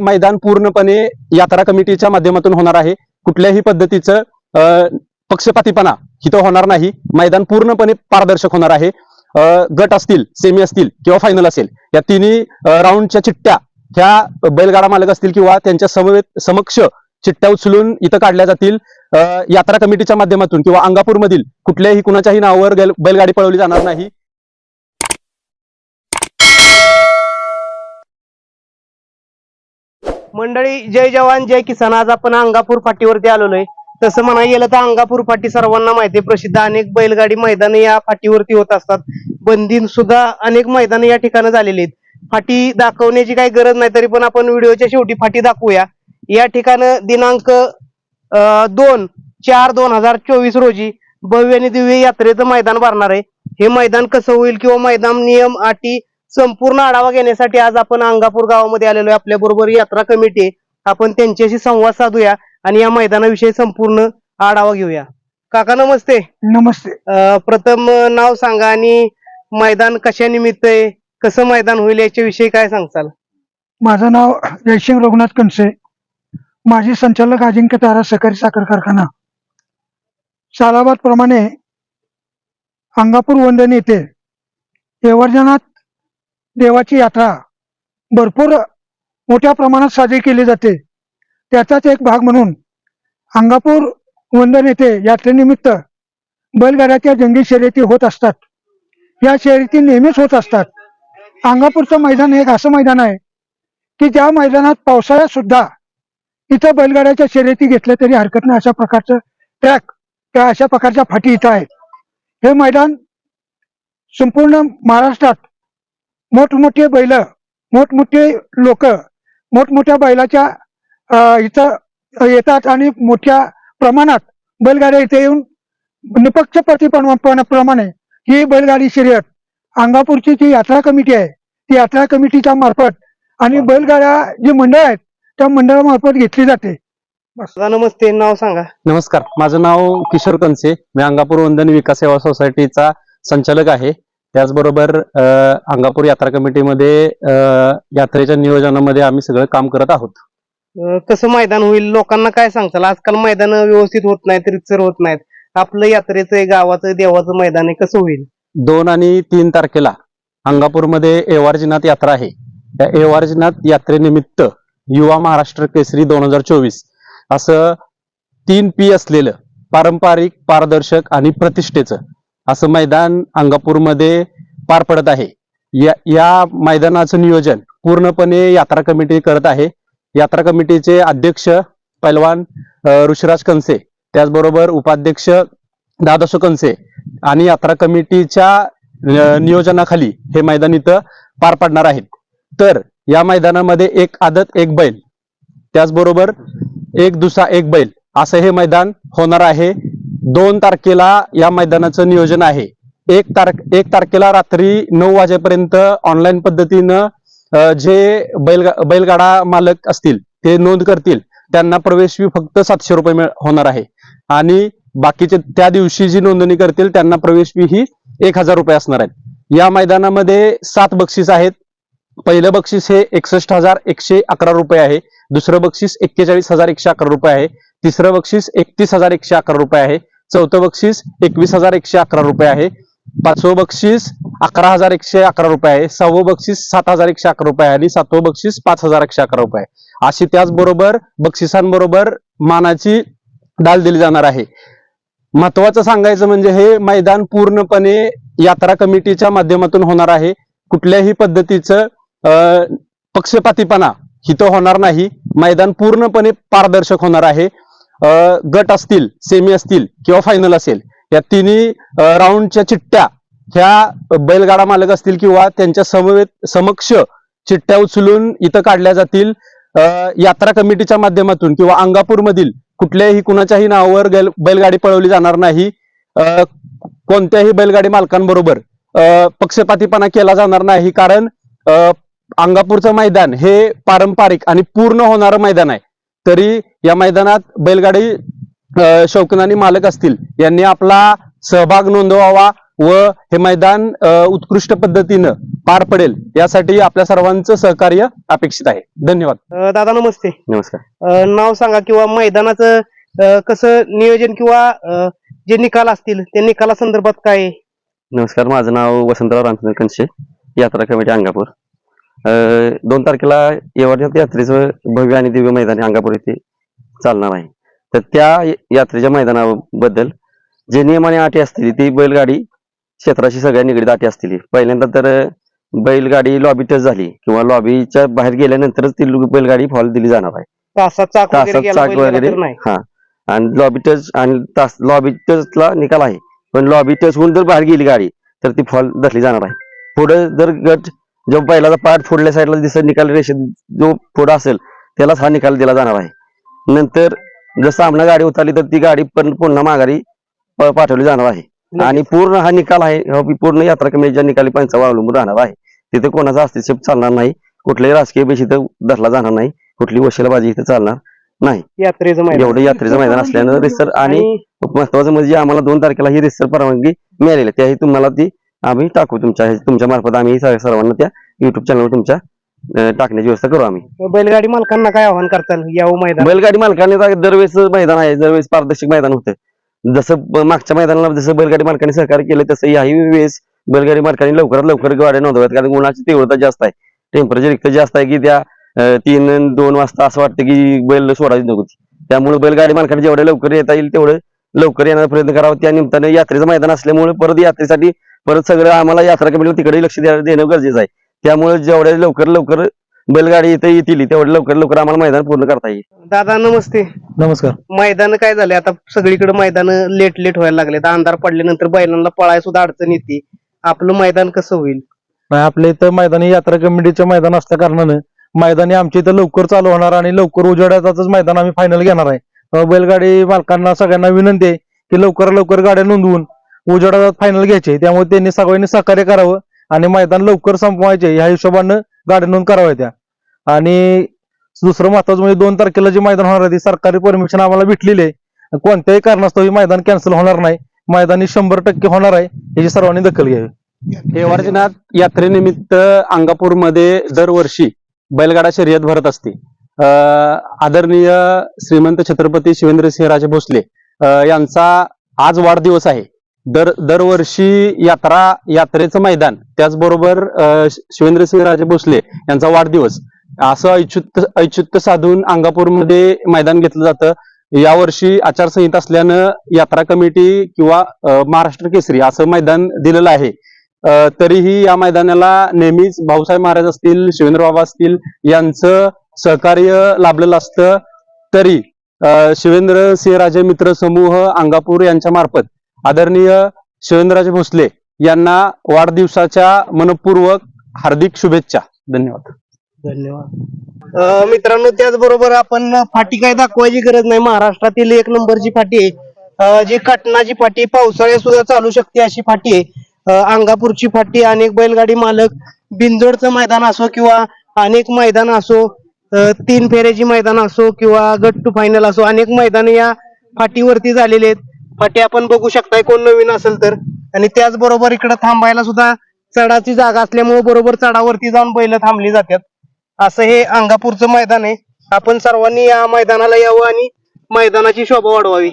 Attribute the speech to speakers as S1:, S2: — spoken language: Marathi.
S1: मैदान पूर्णपणे यात्रा कमिटीच्या माध्यमातून होणार आहे. कुठल्याही पद्धतीचं पक्षपातीपणा इथं होणार नाही. मैदान पूर्णपणे पारदर्शक होणार आहे. गट असतील सेमी असतील किंवा फायनल असेल या तिन्ही राऊंडच्या चिठ्ठ्या ह्या बैलगाडा मालक असतील किंवा त्यांच्या समवेत समक्ष चिठ्ठ्या उचलून इथं काढल्या जातील. यात्रा कमिटीच्या माध्यमातून किंवा अंगापूरमधील कुठल्याही कुणाच्याही नावावर बैलगाडी पळवली जाणार नाही.
S2: मंडळी जय जवान जय किसान. आज आपण अंगापूर फाटीवरती आलेलो आहे. तसं म्हणायला गेलं तर अंगापूर फाटी सर्वांना माहिती आहे. प्रसिद्ध अनेक बैलगाडी मैदान या फाटीवरती होत असतात. बंदीन सुद्धा अनेक मैदान या ठिकाणी झालेली आहेत. फाटी दाखवण्याची काही गरज नाही तरी पण आपण व्हिडिओच्या शेवटी फाटी दाखवूया. या ठिकाणी दिनांक दोन चार दोन हजार चोवीस रोजी भव्य आणि दिव्य यात्रेचं मैदान भरणार आहे. हे मैदान कसं होईल किंवा मैदान नियम अटी संपूर्ण आढावा घेण्यासाठी आज आपण अंगापूर गावामध्ये आलेलो आहे. आपल्या बरोबर यात्रा कमिटी आहे. आपण त्यांच्याशी संवाद साधूया आणि या मैदानाविषयी संपूर्ण आढावा घेऊया. काका नमस्ते.
S3: नमस्ते.
S2: प्रथम नाव सांगा आणि मैदान कशा निमित्त आहे? कसं मैदान होईल याच्याविषयी काय सांगचाल
S3: माझं नाव जयसिंग रघुनाथ कनसे माजी संचालक अजिंक्य तारा सहकारी साखर कारखाना. सालाबाद प्रमाणे अंगापूर वंदन येथे येवर्जनात देवाची यात्रा. भरपूर मोठ्या प्रमाणात साजरी केली जाते. त्याचाच एक भाग म्हणून अंगापूर वंदन येथे यात्रेनिमित्त बैलगाड्याच्या जंगी शर्यती होत असतात. या शर्यती नेहमीच होत असतात. अंगापूरचं मैदान हे एक असं मैदान आहे की ज्या मैदानात पावसाळ्यात सुद्धा इथं बैलगाड्याच्या शर्यती घेतल्या तरी हरकत नाही. अशा प्रकारचं ट्रॅक त्या अशा प्रकारच्या फाटी इथं आहेत. हे मैदान संपूर्ण महाराष्ट्रात मोठमोठे बैल मोठमोठे लोक मोठमोठ्या बैलाच्या इथं येतात आणि मोठ्या प्रमाणात बैलगाड्या इथे येऊन निपक्षपातीपणाप्रमाणे ही बैलगाडी शर्यत अंगापूरची जी यात्रा कमिटी आहे ती यात्रा कमिटीच्या मार्फत आणि बैलगाड्या जी मंडळ आहेत त्या मंडळामार्फत घेतली जाते.
S2: नमस्ते नाव सांगा.
S1: नमस्कार माझं नाव किशोर कनसे. मी अंगापूर वंदन विकास सेवा सोसायटीचा संचालक आहे. त्याचबरोबर अंगापूर यात्रा कमिटीमध्ये यात्रेच्या नियोजनामध्ये आम्ही सगळं काम करत आहोत.
S2: कसं मैदान होईल? लोकांना काय सांगताल? आजकाल मैदान व्यवस्थित होत नाहीत रितसर होत नाहीत. आपलं यात्रेचं गावाचं देवाचं मैदान आहे कसं होईल?
S1: दोन आणि तीन तारखेला अंगापूरमध्ये एवारजीनाथ यात्रा आहे. त्या एवारजीनाथ यात्रेनिमित्त युवा महाराष्ट्र केसरी दोन हजार चोवीस असं तीन पी असलेलं पारंपरिक पारदर्शक आणि प्रतिष्ठेचं असं मैदान अंगापूरमध्ये पार पडत आहे. या या मैदानाचं नियोजन पूर्णपणे यात्रा कमिटी करत आहे. यात्रा कमिटीचे अध्यक्ष पैलवान ऋषिराज कंसे त्याचबरोबर उपाध्यक्ष दादासो कंसे आणि यात्रा कमिटीच्या नियोजनाखाली हे मैदान इथं पार पडणार आहेत तर या मैदानामध्ये एक आदत एक बैल त्याचबरोबर एक दुसरा एक बैल असं हे मैदान होणार आहे. दोन तारखेला या मैदानाचं नियोजन आहे. एक तारख एक तारखेला रात्री नऊ वाजेपर्यंत ऑनलाईन पद्धतीनं जे बैल बैलगाडा मालक असतील ते नोंद करतील. त्यांना प्रवेश फी फक्त सातशे रुपये होणार आहे. आणि बाकीचे त्या दिवशी जी नोंदणी करतील त्यांना प्रवेश फी ही एक हजार रुपये असणार आहेत. या मैदानामध्ये सात बक्षीस आहेत. पहिलं बक्षीस हे एकसष्ट हजार एकशे अकरा रुपये आहे. दुसरं बक्षीस एक्केचाळीस हजार एकशे अकरा रुपये आहे. तिसरं बक्षीस एकतीस हजार एकशे अकरा रुपये आहे. चौथं बक्षीस एकवीस हजार एकशे अकरा रुपये आहे. पाचवं बक्षीस अकरा हजार एकशे अकरा रुपये आहे. सहावं बक्षीस सात हजार एकशे अकरा रुपये आहे आणि सातवं बक्षीस पाच हजार एकशे अकरा रुपये आहे. अशी त्याचबरोबर बक्षिसांबरोबर मानाची डाल दिली जाणार आहे. महत्वाचं सांगायचं म्हणजे हे मैदान पूर्णपणे यात्रा कमिटीच्या माध्यमातून होणार आहे. कुठल्याही पद्धतीचं अ, पक्षपातीपणा इथं होणार नाही. मैदान पूर्णपणे पारदर्शक होणार आहे. गट असतील सेमी असतील किंवा फायनल असेल या तिन्ही राऊंडच्या चिठ्ठ्या ह्या बैलगाडा मालक असतील किंवा त्यांच्या समवेत समक्ष चिठ्ठ्या उचलून इथं काढल्या जातील. यात्रा कमिटीच्या माध्यमातून किंवा अंगापूरमधील कुठल्याही कुणाच्याही नावावर बैलगाडी पळवली जाणार नाही. कोणत्याही बैलगाडी मालकांबरोबर पक्षपातीपणा केला जाणार नाही. कारण अंगापूरचं मैदान हे पारंपरिक आणि पूर्ण होणारं मैदान आहे. तरी या मैदानात बैलगाडी अ, शौकीन आणि मालक असतील. यांनी आपला सहभाग नोंदवावा व हे मैदान उत्कृष्ट पद्धतीनं पार पडेल. यासाठी आपल्या सर्वांचं सहकार्य अपेक्षित आहे. धन्यवाद.
S2: दादा नमस्ते.
S1: नमस्कार.
S2: नाव सांगा किंवा मैदानाचं कसं नियोजन किंवा जे निकाल असतील त्या निकाला संदर्भात काय?
S4: नमस्कार माझं नाव वसंतराव रामचंद्र कनशे यात्रा कमिटी अंगापूर. दोन तारखेला येवरच्या यात्रेचं भव्य आणि दिव्य मैदान अंगापूर येथे चालणार आहे. तर त्या यात्रेच्या मैदानाबद्दल जे नियम आणि अटी असतील ती बैलगाडी क्षेत्राशी सगळ्या निगडीत अटी असतील. पहिल्यांदा तर बैलगाडी लॉबी टच झाली किंवा लॉबीच्या बाहेर गेल्यानंतरच ती बैलगाडी फॉल दिली जाणार आहे.
S2: तासात चाक वगैरे
S4: हा. आणि लॉबी टच आणि तास लॉबी टचला निकाल आहे. पण लॉबी टच होऊन जर बाहेर गेली गाडी तर ती फॉल धरली जाणार आहे. पुढे जर गट जो बैलाचा पाठ फोडल्या साईडला दिसत निकाल रेषेत जो पुढे असेल त्यालाच हा निकाल दिला जाणार आहे. नंतर जर सामना गाडी उतरली तर ती गाडी पण पुन्हा माघारी पाठवली जाणार आहे. आणि पूर्ण हा निकाल आहे पूर्ण यात्रा कमिटीच्या निकाली पंचावर अवलंबून राहणार आहे. तिथे कोणाचा हस्तक्षेप चालणार नाही कुठल्याही राजकीय पेशी इथं धरला जाणार नाही कुठली वशिलाबाजी इथे चालणार नाही.
S2: यात्रेचं
S4: एवढं यात्रेचं मैदान असल्यानं रिसर आणि महत्वाचं म्हणजे आम्हाला दोन तारखेला ही रिसर परवानगी मिळालेली. त्याही तुम्हाला ती आम्ही टाकू तुमच्या तुमच्या मार्फत आम्ही सर्वांना त्या युट्यूब चॅनलवर तुमच्या टाकण्याची व्यवस्था करू आम्ही.
S2: बैलगाडी मालकांना काय आव्हान करताल? यावं मैदान.
S4: बैलगाडी मालकाने दरवेळेस मैदान आहे दरवेळेस पारदर्शक मैदान होतं. जसं मागच्या मैदानाला जसं बैलगाडी मालकाने सहकार्य केलं तसं याही वेळेस बैलगाडी मालकाने लवकरात लवकर गाड्या नोंदवाव्यात. कारण उन्हाची तीव्रता जास्त आहे. टेम्परेचर इतकं जास्त आहे की त्या तीन दोन वाजता असं वाटतं की बैल सोडायची नव्हती त्यामुळे बैलगाडी मालकाने जेवढे लवकर येता येईल तेवढं लवकर येण्याचा प्रयत्न करावा. त्या निमित्तानं यात्रेचं मैदान असल्यामुळे परत यात्रेसाठी परत सगळं आम्हाला यात्रा कमिटीला तिकडे लक्ष द्या- देणं गरजेचं आहे. त्यामुळे जेवढे लवकर लवकर बैलगाडी इथे येतील तेवढे लवकर लवकर आम्हाला मैदान पूर्ण करता येईल.
S2: दादा नमस्ते.
S1: नमस्कार.
S2: मैदान काय झाले आता सगळीकडे मैदान लेट लेट व्हायला लागले अंधार पडल्यानंतर बैलांना पळाय सुद्धा अडचण येते. आपलं मैदान कसं होईल?
S5: नाही आपल्या इथं मैदानी यात्रा कमिटीचं मैदान असल्या कारणानं मैदानी आमच्या इथं लवकर चालू होणार आणि लवकर उजेडातच मैदान आम्ही फायनल घेणार आहे. बैलगाडी मालकांना सगळ्यांना विनंती आहे की लवकर लवकर गाड्या नोंदवून उजेडात फायनल घ्यायचे. त्यामुळे त्यांनी सगळ्यांनी सहकार्य करावं आणि मैदान लवकर संपवायचे. ह्या हिशोबानं गाड्या नोंद कराव्या त्या आणि दुसरं महत्वाचं म्हणजे दोन तारखेला जे मैदान होणार आहे ते सरकारी परमिशन आम्हाला भेटलेली आहे. कोणत्याही कारणास्तव हे मैदान कॅन्सल होणार नाही. मैदानी शंभर टक्के होणार आहे याची सर्वांनी दखल घ्यावी.
S1: हेवारजीनाथ यात्रेनिमित्त अंगापूरमध्ये दरवर्षी बैलगाडा शर्यत भरत असते. अं, आदरणीय श्रीमंत छत्रपती शिवेंद्रसिंहराजे भोसले यांचा आज वाढदिवस आहे. दर दरवर्षी यात्रा यात्रेचं मैदान. त्याचबरोबर अं, शिवेंद्रसिंहराजे भोसले यांचा वाढदिवस. असं ऐच्छुत्य ऐच्छुत्य साधून अंगापूरमध्ये मैदान घेतलं जातं. यावर्षी आचारसंहिता असल्यानं यात्रा कमिटी किंवा अं, महाराष्ट्र केसरी असं मैदान दिलेलं आहे. तरीही या मैदानाला नेहमीच भाऊसाहेब महाराज असतील शिवेंद्र बाबा असतील यांचं सहकार्य लाभलेलं असतं. तरी अ, शिवेंद्र सिंहराजे मित्र समूह अंगापूर यांच्या मार्फत आदरणीय शिवेंद्रराजे भोसले यांना वाढदिवसाच्या मनपूर्वक हार्दिक शुभेच्छा. धन्यवाद.
S2: धन्यवाद. मित्रांनो त्याचबरोबर आपण फाटी काय दाखवायची गरज नाही. महाराष्ट्रातील एक नंबरची फाटी आहे. जी कटनाची फाटी पावसाळ्यात सुद्धा चालू शकते अशी फाटी आहे. अंगापूरची फाटी अनेक बैलगाडी मालक बिंजोडचं मैदान असो किंवा अनेक मैदान असो तीन फेऱ्याची मैदान असो किंवा गट टू फायनल असो अनेक मैदान या फाटीवरती झालेले आहेत. फाटी आपण बघू शकताय कोण नवीन असेल तर. आणि त्याचबरोबर इकडे थांबायला सुद्धा चढाची जागा असल्यामुळे बरोबर चढावरती जाऊन बैल थांबली जातात. असं हे अंगापूरचं मैदान आहे. आपण सर्वांनी या मैदानाला यावं आणि मैदानाची शोभा वाढवावी.